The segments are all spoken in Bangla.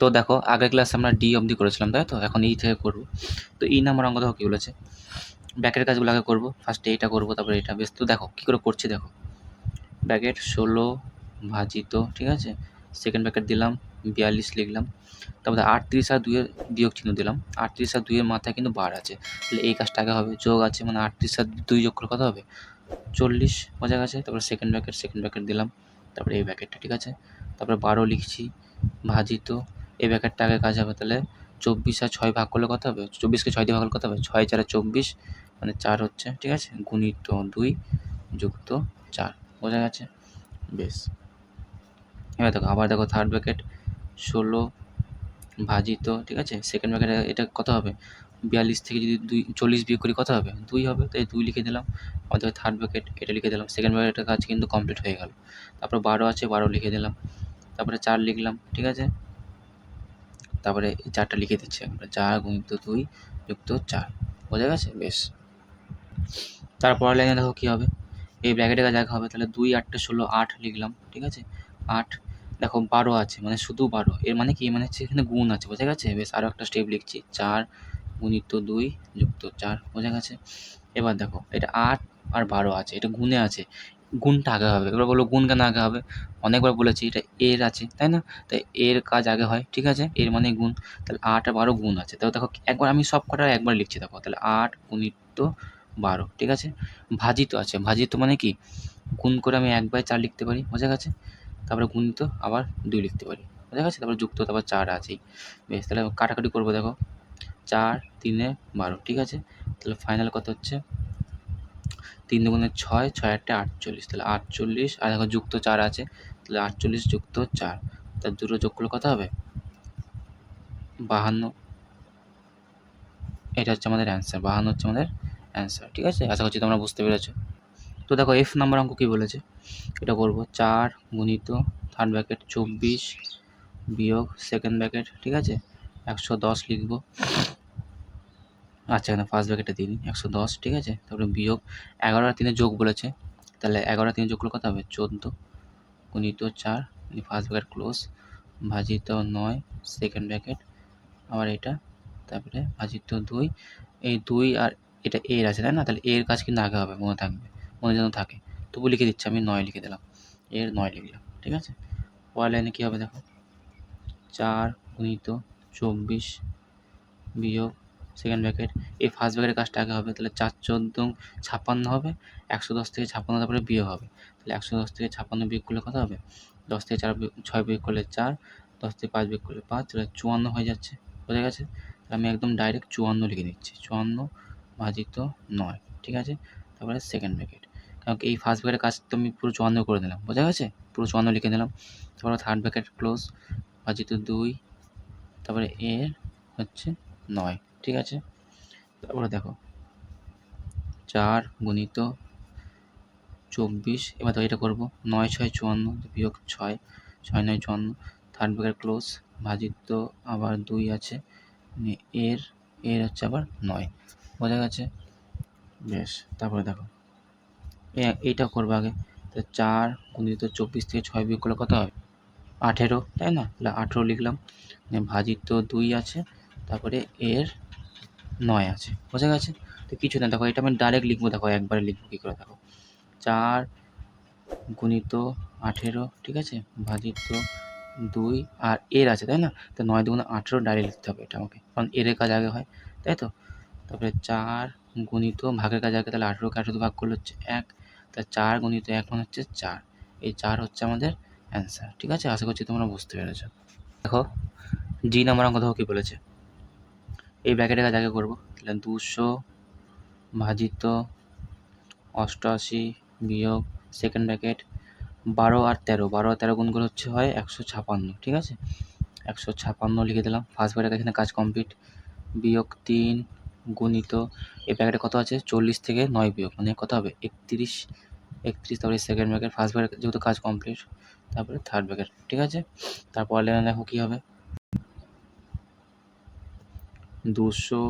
তো দেখো, আগের ক্লাসে আমরা ডি অবধি করেছিলাম, তাই তো? এখন ই থেকে করব। তো ই নাম্বার অঙ্ক দেখো কী বলেছে? ব্যাকের কাজগুলো আগে করব ফার্স্টে এইটা করব, তারপরে এটা বেশ। তো দেখো, কী করে করছি দেখো? ব্যাকেট ষোলো ভাজিত, ঠিক আছে? সেকেন্ড ব্যাকেট দিলাম, বিয়াল্লিশ লিখলাম। তারপরে আটত্রিশ আর দুইয়ের বিয়োগ চিহ্ন দিলাম। আটত্রিশ আর দুইয়ের মাথায় কিন্তু বার আছে। তাহলে এই কাজটা আগে হবে, যোগ আছে মানে আটত্রিশ আর দুই যোগ করে কত হবে? চল্লিশ বোঝা গেছে। তারপরে সেকেন্ড ব্যাকেট সেকেন্ড ব্যাকেট দিলাম। তারপরে এই ব্যাকেটটা, ঠিক আছে? তারপরে বারো লিখছি, ভাজিত এই আগে কাজ হবে তাহলে চব্বিশ আর ছয় ভাগ করলে কত হবে? চব্বিশকে ছয় দিয়ে ভাগ করলে কত হবে? ছয় চারে চব্বিশ মানে চার হচ্ছে, ঠিক আছে? গুণিত দুই যুক্ত চার, বোঝা গেছে? বেশ। এবার দেখো, আবার দেখো থার্ড ব্র্যাকেট ষোলো ভাজিত, ঠিক আছে? সেকেন্ড ব্র্যাকেট এটা কত হবে? বিয়াল্লিশ থেকে যদি দুই, চল্লিশ বিয়োগ করি কত হবে? দুই হবে, তাই দুই লিখে দিলাম। আমাদের থার্ড ব্র্যাকেট এটা লিখে দিলাম। সেকেন্ড ব্র্যাকেটের কাজ কিন্তু কমপ্লিট হয়ে গেল। তারপর বারো আছে, বারো লিখে দিলাম। তারপরে চার লিখলাম, ঠিক আছে? তারপরে চারটা লিখে দিচ্ছি। আমরা চার গুণিত দুই যুক্ত চার। বোঝা গেছে? বেশ। তারপর লাইনে দেখো কী হবে? এই ব্র্যাকেটের কাজ এক হবে। তাহলে দুই, আটটা, ষোলো, আট লিখলাম, ঠিক আছে? আট, দেখো বারো আছে মানে শুধু বারো। এর মানে কি? মানে হচ্ছে এখানে গুণ আছে, বোঝা গেছে? বেশ আরও একটা স্টেপ লিখছি। চার গুণিত দুই যুক্ত চার, বোঝা গেছে? এবার দেখো, এটা আট আর বারো আছে, এটা গুণে আছে। গুণটা আগে হবে। এবার বলো গুণ কেন আগে হবে? অনেকবার বলেছি, এটা এর আছে, তাই না? তাই এর কাজ আগে হয়, ঠিক আছে? এর মানে গুণ। তাহলে আট বারো গুণ আছে। তাহলে দেখো, একবার আমি সব কটা একবার লিখছি, দেখো। তাহলে আট গুণিত বারো, ঠিক আছে? ভাজিত আছে। ভাজিত মানে কি? গুণ করে আমি এক বাই চার লিখতে পারি, বোঝা গেছে? তারপরে গুণিত আবার দুই লিখতে পারি, বোঝা গেছে? তারপরে যুক্ত তারপর চার আছেই। বেশ, তাহলে কাটাকাটি করব, দেখো। চার, তিনে বারো, ঠিক আছে? তাহলে ফাইনাল কত হচ্ছে? তিন দুগুণে ছয় ছয় আটটা আটচল্লিশ। তাহলে আটচল্লিশ, আর দেখো যুক্ত চার আছে, তাহলে আটচল্লিশ যুক্ত চার। তার দুটো যোগ করলে কত হবে? বাহান্ন। এটা হচ্ছে আমাদের অ্যান্সার বাহান্ন হচ্ছে আমাদের অ্যান্সার ঠিক আছে? আশা করছি তোমরা বুঝতে পেরেছ। তো দেখো এফ নাম্বার অঙ্ক কী বলেছে? এটা করব চার গুণিত থার্ড ব্র্যাকেট চব্বিশ বিয়োগ সেকেন্ড ব্র্যাকেট ঠিক আছে? একশো দশ লিখব। আচ্ছা এখানে ফার্স্ট ব্র্যাকেটে দিন, একশো দশ, ঠিক আছে? তারপরে বিয়োগ এগারো আর তিনে যোগ বলেছে। তাহলে এগারো আর তিনে যোগ করলে কত হবে? চোদ্দ গুণিত চার ফার্স্ট ব্র্যাকেট ক্লোজ ভাজিত নয় সেকেন্ড ব্র্যাকেট আবার এটা, তারপরে ভাজিত দুই। এই দুই আর এটা এর আছে, তাই না? তাহলে এর কাজ কিন্তু আগে হবে, মনে থাকবে, মনে যেন থাকে। তবু লিখে দিচ্ছি আমি, নয় লিখে দিলাম। এর নয় লিখলাম, ঠিক আছে? পরের লাইনে কী হবে দেখো? চার গুণিত চব্বিশ বিয়োগ সেকেন্ড ব্র্যাকেট এই ফার্স্ট ব্র্যাকেটের কাজটা আগে হবে, তাহলে চার চোদ্দ ছাপ্পান্ন হবে, একশো দশ থেকে ছাপ্পান্ন তারপরে বিয়ে হবে। তাহলে একশো দশ থেকে ছাপ্পান্ন বিয়োগ করলে কত হবে? দশ থেকে চার ছয় বিয়োগ করলে চার, দশ থেকে পাঁচ বিয়োগ করলে পাঁচ, তাহলে চুয়ান্ন হয়ে যাচ্ছে। বোঝা গেছে? তাহলে আমি একদম ডাইরেক্ট চুয়ান্ন লিখে নিচ্ছি। চুয়ান্ন ভাজিত নয়, ঠিক আছে? তারপরে সেকেন্ড ব্র্যাকেট কারণ এই ফার্স্ট ব্র্যাকেটের কাজ তো আমি পুরো চুয়ান্ন করে দিলাম বোঝা গেছে? পুরো চুয়ান্ন লিখে দিলাম তারপরে থার্ড ব্র্যাকেট ক্লোজ ভাজিত দুই, তারপরে এর হচ্ছে নয়। ঠিক আছে? তারপরে দেখো। চার গুণিত চব্বিশ, এবার এটা করব। নয় ছয় চুয়ান্ন বিয়োগ ছয় ছয় নয় চুয়ান্ন। থার্ড ব্র্যাকেট ক্লোজ ভাজিত আবার দুই আছে। মানে এর এর হচ্ছে আবার নয়। বোঝা গেছে? বেশ, তারপরে দেখো। এইটা করব আগে। তো চার গুণিত চব্বিশ থেকে ছয় বিয়োগ করলে কত হবে আঠেরো, তাই না? তাহলে আঠেরো লিখলাম। ভাজিত দুই আছে, তারপরে এর নয় আছে, বোঝা গেছে? তো কিছু না, দেখো, এটা আমি ডাইরেক্ট লিখব, দেখো, একবারে লিখব, কী করে, দেখো। চার গুণিত আঠেরো, ঠিক আছে? ভাজিত দুই, আর এর আছে, তাই না? তো নয় দুগুণ আঠেরো ডাইরেক্ট লিখতে হবে এটা আমাকে, কারণ এর কাজ আগে হয়, তাই তো? তারপরে চার গুণিত ভাগের কাজ আগে, তাহলে আঠেরোকে আঠেরো ভাগ করলে হচ্ছে এক, তা চার গুণিত এক মানে হচ্ছে চার, এই চার হচ্ছে আমাদের অ্যান্সার ঠিক আছে? আশা করছি তোমরা বুঝতে পেরেছ। দেখো, জি নাম্বার অঙ্ক দেখো কী বলেছে। এই ব্র্যাকেটের কাজ আগে করব। তাহলে দুশো, ভাজিত, অষ্টআশি, বিয়োগ সেকেন্ড ব্র্যাকেট বারো আর তেরো। বারো আর তেরো গুণ করে হচ্ছে হয় একশো ছাপান্ন, ঠিক আছে? একশো ছাপান্ন লিখে দিলাম। ফার্স্ট ব্র্যাকেট এখানে কাজ কমপ্লিট বিয়োগ তিন গুণিত, এই প্যাকেটে কত আছে? চল্লিশ থেকে নয় বিয়োগ মানে কত হবে? একত্রিশ একত্রিশ, তারপরে সেকেন্ড ব্র্যাকেট ফার্স্ট ব্র্যাকেট যেহেতু কাজ কমপ্লিট তারপরে থার্ড ব্র্যাকেট ঠিক আছে? তারপর দেখো কী হবে? দুশো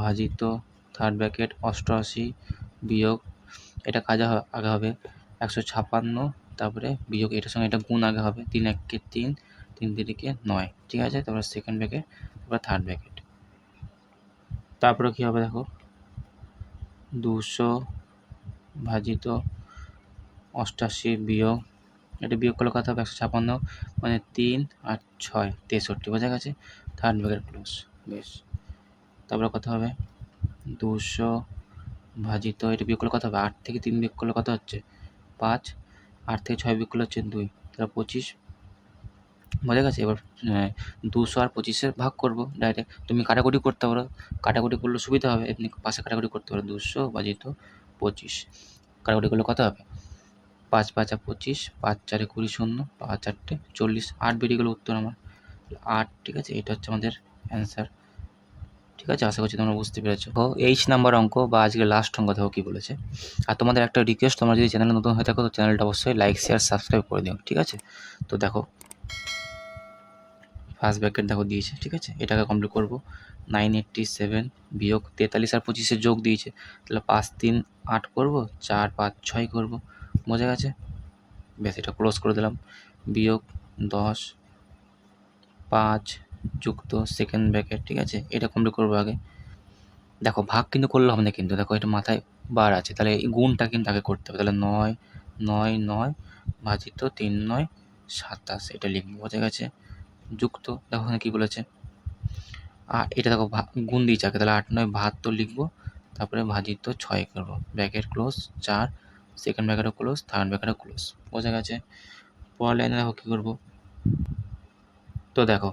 ভাজিত থার্ড ব্র্যাকেট অষ্টআশি বিয়োগ, এটা কাজ আগে হবে একশো ছাপান্ন, তারপরে বিয়োগ, এটার সঙ্গে এটা গুণ আগে হবে তিন একে তিন তিন তিরিকে নয়, ঠিক আছে? তারপরে সেকেন্ড ব্র্যাকেট তারপরে থার্ড ব্র্যাকেট তারপরে কী হবে দেখো? দুশো ভাজিত অষ্টাশি বিয়োগ, এটা বিয়োগ করলে কথা হবে? একশো ছাপান্ন মানে তিন আর ছয়, তেষট্টি, বোঝা গেছে? থার্ড ব্র্যাকেট ক্লোজ বেশ। তারপরে কত হবে দুশো ভাজিত, এটা বিয়োগ করলে কত হবে? আট থেকে তিন বিয়োগ করলে কত হচ্ছে? পাঁচ। আট থেকে ছয় বিয়োগ করলে হচ্ছে দুই। তাহলে পঁচিশ। বোঝা গেছে? এবার দুশো আর পঁচিশের ভাগ করব ডাইরেক্ট তুমি কাটাকুটি করতে পারো। কাটাকুটি করলে সুবিধা হবে। এমনি পাশে কাটাকুটি করতে পারো। দুশো বাজিত পঁচিশ। কাটাকুটি করলে কত হবে? পাঁচ পাঁচ আর পঁচিশ। পাঁচ, চারে কুড়ি শূন্য। পাঁচ চারটে চল্লিশ। আট বেরিয়ে গেলো উত্তর আমার। আট, ঠিক আছে? এটা হচ্ছে আমাদের অ্যান্সার ঠিক আছে? আশা করছি তোমরা বুঝতে পেরেছ। এইচ নাম্বার অঙ্ক বা আজকে লাস্ট অঙ্ক দেখো কী বলেছে। আর তোমাদের একটা রিকোয়েস্ট তোমরা যদি চ্যানেলে নতুন হয়ে থাকো, তো চ্যানেলটা অবশ্যই লাইক শেয়ার সাবস্ক্রাইব করে দিও, ঠিক আছে? তো দেখো ফার্স্ট ব্র্যাকেট দেখো দিয়েছে, ঠিক আছে? এটাকে কমপ্লিট করব। নাইন এইট্টি সেভেন বিয়োগ তেতাল্লিশ আর পঁচিশে যোগ দিয়েছে। তাহলে পাঁচ তিন আট করব, চার পাঁচ ছয় করব। বোঝা গেছে? ব্যাস, এটা ক্লোজ করে দিলাম। বিয়োগ দশ, পাঁচ যুক্ত সেকেন্ড ব্র্যাকেট ঠিক আছে? এটা কমপ্লিট করব আগে। দেখো, ভাগ কিন্তু করলে হবে না কিন্তু। দেখো, এটা মাথায় বার আছে। তাহলে এই গুণটা কিন্তু আগে করতে হবে। তাহলে নয় নয় নয় ভাজিত তিন, নয়, সাতাশ। এটা লিখব, বোঝা গেছে? যুক্ত, দেখো এখানে কী বলেছে? আর এটা দেখো গুণ দিয়েছে আগে। তাহলে আট, নয়, বাহাত্তর লিখব। তারপরে ভাজিত ছয় করব। ব্র্যাকেট ক্লোজ চার। সেকেন্ড ব্র্যাকেটও ক্লোজ থার্ড ব্র্যাকেটও ক্লোজ বোঝা গেছে? পরের লাইনে দেখো কী করব? তো দেখো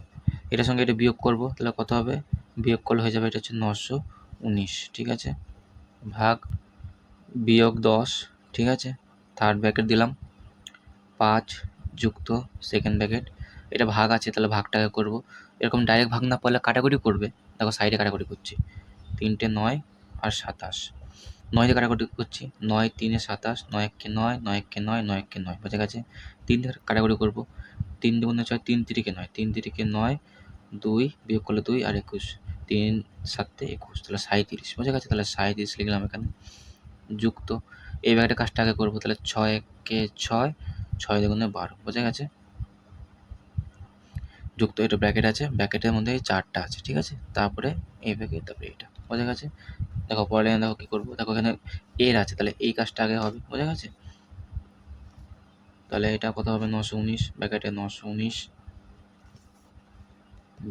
এটার সঙ্গে এটা বিয়োগ করব, তাহলে কত হবে? বিয়োগ করলে হয়ে যাবে এটা হচ্ছে নশো উনিশ, ঠিক আছে? ভাগ বিয়োগ দশ, ঠিক আছে? থার্ড ব্র্যাকেট দিলাম। পাঁচ যুক্ত সেকেন্ড ব্র্যাকেট এটা ভাগ আছে, তাহলে ভাগটাকে করব। এরকম ডাইরেক্ট ভাগ না পড়লে কাটাকুটি করবে। দেখো সাইডে কাটাকুটি করছি। তিনটে নয় আর সাতাশ। নয় দিয়ে কাটাকুটি করছি। নয়, তিনে সাতাশ, নয় এককে নয় নয় এককে নয় নয় এককে নয়, বোঝা গেছে? তিন দিয়ে কাটাকুটি করব। তিন দুগুণে ছয়, তিন তিরিকে নয়। তিন তিরিকে নয় দুই, বিয়োগ করলে দুই আর একুশ। তিন, সাতে, একুশ। তাহলে সাঁইত্রিশ। বোঝা গেছে? তাহলে সাঁইত্রিশ লিখলাম এখানে। যুক্ত। এই ব্যাগটা কাজটা আগে করব। তাহলে ছয় একে ছয় ছয় দুগুণে বারো। বোঝা গেছে? যুক্ত এটা ব্র্যাকেট আছে। ব্র্যাকেটের মধ্যে এই চারটা আছে। ঠিক আছে? তারপরে এই ব্র্যাকেট তারপরে এটা। বোঝা গেছে? দেখো পরে দেখো কী করব? দেখো, এখানে এর আছে। তাহলে এই কাজটা আগে হবে। বোঝা গেছে? তাহলে এটা কত হবে? নশো উনিশ। ব্র্যাকেটে নশো উনিশ।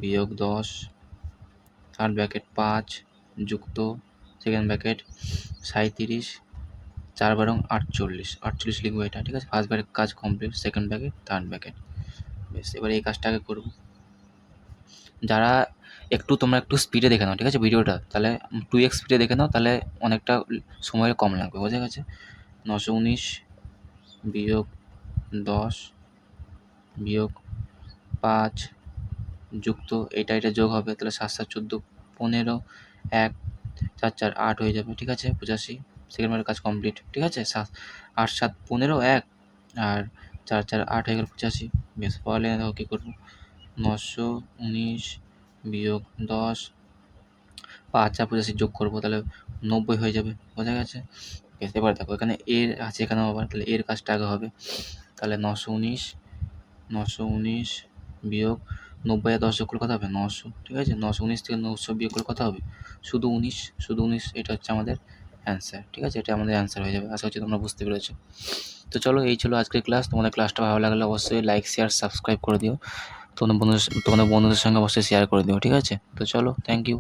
বিয়োগ দশ থার্ড ব্র্যাকেট পাঁচ, যুক্ত সেকেন্ড ব্র্যাকেট সাঁইত্রিশ, চার বারং আটচল্লিশ। আটচল্লিশ লিখব এটা, ঠিক আছে? ফার্স্ট ব্র্যাকেট কাজ complete second bracket third bracket বেশ, এবারে এই কাজটা আগে করব। যারা একটু তোমরা একটু স্পিডে দেখে নাও, ঠিক আছে? ভিডিওটা, তাহলে টু এক্স স্পিডে দেখে নাও, তাহলে অনেকটা সময় কম লাগবে, বোঝা গেছে? নশো উনিশ বিয়োগ দশ বিয়োগ পাঁচ যুক্ত, এটা এটা যোগ হবে, তাহলে সাত সাত চোদ্দ পনেরো এক চার চার আট হয়ে যাবে, ঠিক আছে? পঁচাশি সেকেন্ড বারের কাজ কমপ্লিট ঠিক আছে? সাত, আট সাত পনেরো এক আর চার চার আট হয়ে গেল পঁচাশি বেশ পরে দেখো কী করব? নশো উনিশ বিয়োগ দশ, পাঁচ আর পঁচাশি যোগ করব, তাহলে নব্বই হয়ে যাবে, বোঝা গেছে? বেশ এবার দেখো, এখানে এর আছে এখানেও আবার, তাহলে এর কাজটা আগে হবে, তাহলে নশো উনিশ নশো উনিশ বিয়োগ নব্বই আর দশ যোগ করলে হবে, নশো, ঠিক আছে? নশো উনিশ থেকে নশো বিয়োগ করলে কত হবে? শুধু উনিশ শুধু উনিশ, এটা হচ্ছে আমাদের অ্যান্সার ঠিক আছে? এটা আমাদের অ্যান্সার হয়ে যাবে, আশা করছি তোমরা বুঝতে পেরেছ। তো চলো, এই ছিল আজকের ক্লাস তোমাদের ক্লাসটা ভালো লাগলে অবশ্যই লাইক শেয়ার সাবস্ক্রাইব করে দিও। তোমাদের বন্ধুদের তোমাদের বন্ধুদের সঙ্গে অবশ্যই শেয়ার করে দিও, ঠিক আছে? তো চলো থ্যাংক ইউ